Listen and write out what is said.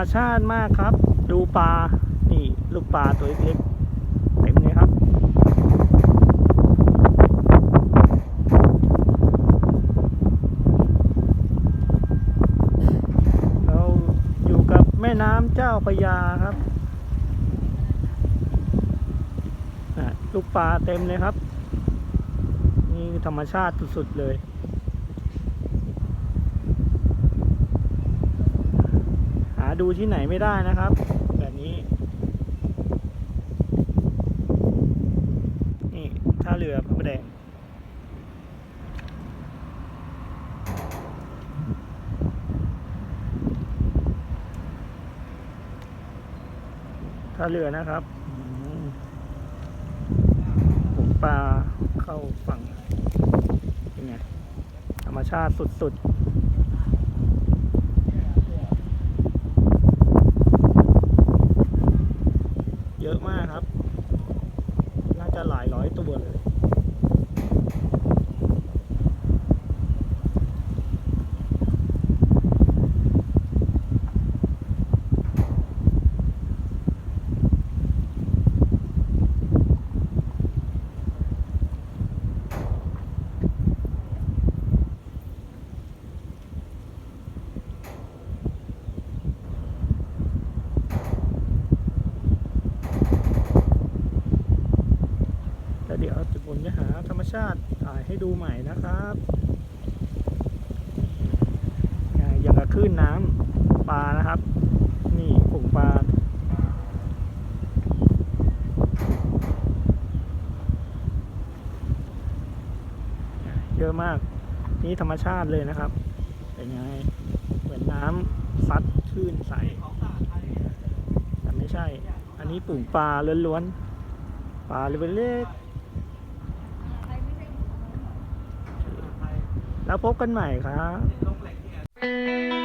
รมชาติมากครับ ดูปลา นี่ลูกปลาตัวเล็กๆเต็มเลยครับเราอยู่กับแม่น้ำเจ้าพยาครับอ่ลูกปลาเต็มเลยครับ นี่ธรรมชาติสุดๆเลย หา ดูที่ไหนไม่ได้นะครับ แบบนี้ นี่ท่าเรือพระประแดงท่าเรือนะครับผมปลาเข้าฝั่งเป็นไงธรรมชาติสุดๆ เยอะมากครับ น่าจะหลายร้อยตัวเลย ผมจะหาธรรมชาติถ่ายให้ดูใหม่นะครับอย่างกับคลื่นน้ำปลานะครับ นี่ผงปลาเยอะมาก นี่ธรรมชาติเลยนะครับ เป็นไง เหมือนน้ำซัดคลื่นใสแต่ไม่ใช่ อันนี้ปุ่งปลาล้วนๆ ปลาเล็ก แล้วพบกันใหม่ครับ